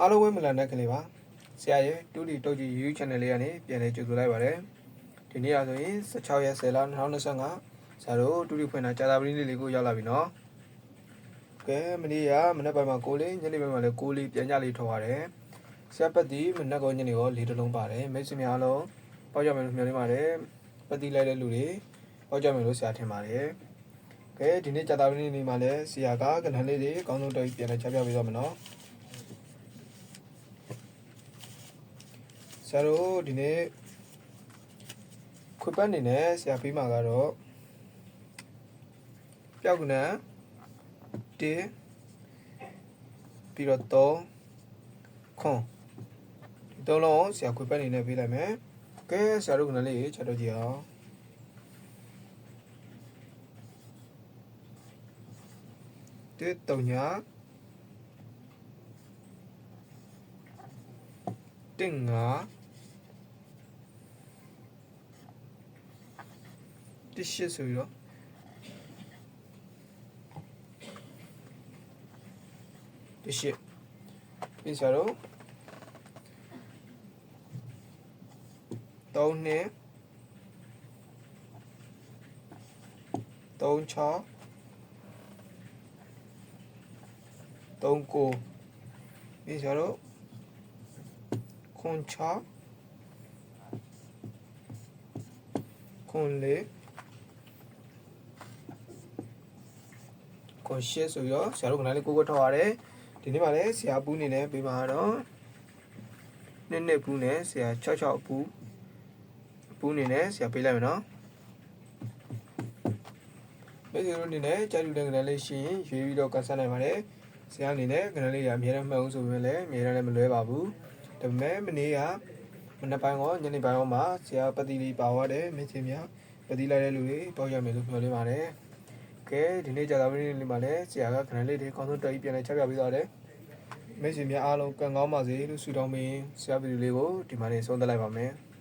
အားလုံးဝင်းမလန်တဲ့ကလေးပါဆရာရဲ့တူတီတုတ်ကြီး YouTube channel လေးကနေပြန်လည်ကြိုဆိုလိုက်ပါတယ်ဒီနေ့ရဆိုရင်16ရက်10လ2025ဆရာတို့တူတီဖွင့်တာကြာသာပတိလေးလေးကိုရောက်လာပြီနော်ကဲမနေ့ကမနေ့ပိုင်းမှာကိုလေးညနေပိုင်းမှာလည်းကိုလေးပြန်ကြလေးထော်ရတယ်ဆရာပတ်တီမနေ့ကညနေရောလေးတလုံးပါတယ်မိတ်ဆွေများအားလုံးပေါက်ကြမယ်လို့မျှော်လင့်ပါတယ်ပတ်တီလိုက်တဲ့လူတွေပေါက်ကြမယ်လို့ဆရာထင်ပါတယ်ကဲဒီနေ့ကြာသာပတိနေ့မှာလည်းဆရာကကဏ္ဍလေးတွေအကောင်းဆုံးတော့ပြန်လည်ချပြပေးတော့မယ်နော် ဆရာတို့ဒီနေ့ခွေပတ်အနေနဲ့ဆရာပေးမှာကတော့ပြောက်ကနံ1ပြီးတော့3ခွန်ဒီသုံးလုံးဆရာခွေပတ်အနေနဲ့ပေးလိုက်မယ်ကဲဆရာတို့ကနလေးချက်တော့ကြည့်အောင်တေတုံညာ တင်ငါတရှိဆိုရတရှိပြီးစားတော့3နှစ်3ချ3ကိုပြီးစားတော့ ခွန်ချခွန်လေခွန်ရှစ်ဆိုပြီးတော့ဆရာတို့ကလည်းကိုကိုထောက်ရတယ်ဒီနေ့မှလည်းဆရာပူးနေတယ်ပေးပါတော့နှစ်နှစ်ပူးနဲ့ဆရာ6 6ပူးပူးနေနဲ့ဆရာပေးလိုက်မယ်နော်မိတ်ဆွေတို့အနေနဲ့ကြာလူတဲ့ကလေးရှိရင်ရွေးပြီးတော့ကန်ဆယ်နိုင်ပါတယ်ဆရာအနေနဲ့ကလေးရအများနဲ့မှတ်အောင်ဆိုရင်လည်းအများနဲ့မလွဲပါဘူး ဒါပေမဲ့မနေ့ကမနေ့ပိုင်းကညနေပိုင်းမှာဆရာပတိလေးပါသွားတယ်မင်းချင်းများပတိလိုက်တဲ့လူတွေပေါ့ရမယ်လို့ပြောနေပါတယ်။ကဲဒီနေ့ကြာသပတေးနေ့မှာလည်းဆရာကခဏလေးတွေကောင်းဆုံးတော်ကြီးပြန်လဲချက်ပြပေးသွားတယ်။မင်းချင်းများအားလုံးကံကောင်းပါစေလို့ဆုတောင်းပြီးဆရာဗီဒီယိုလေးကိုဒီမှာနေဆုံးသက်လိုက်ပါမယ်။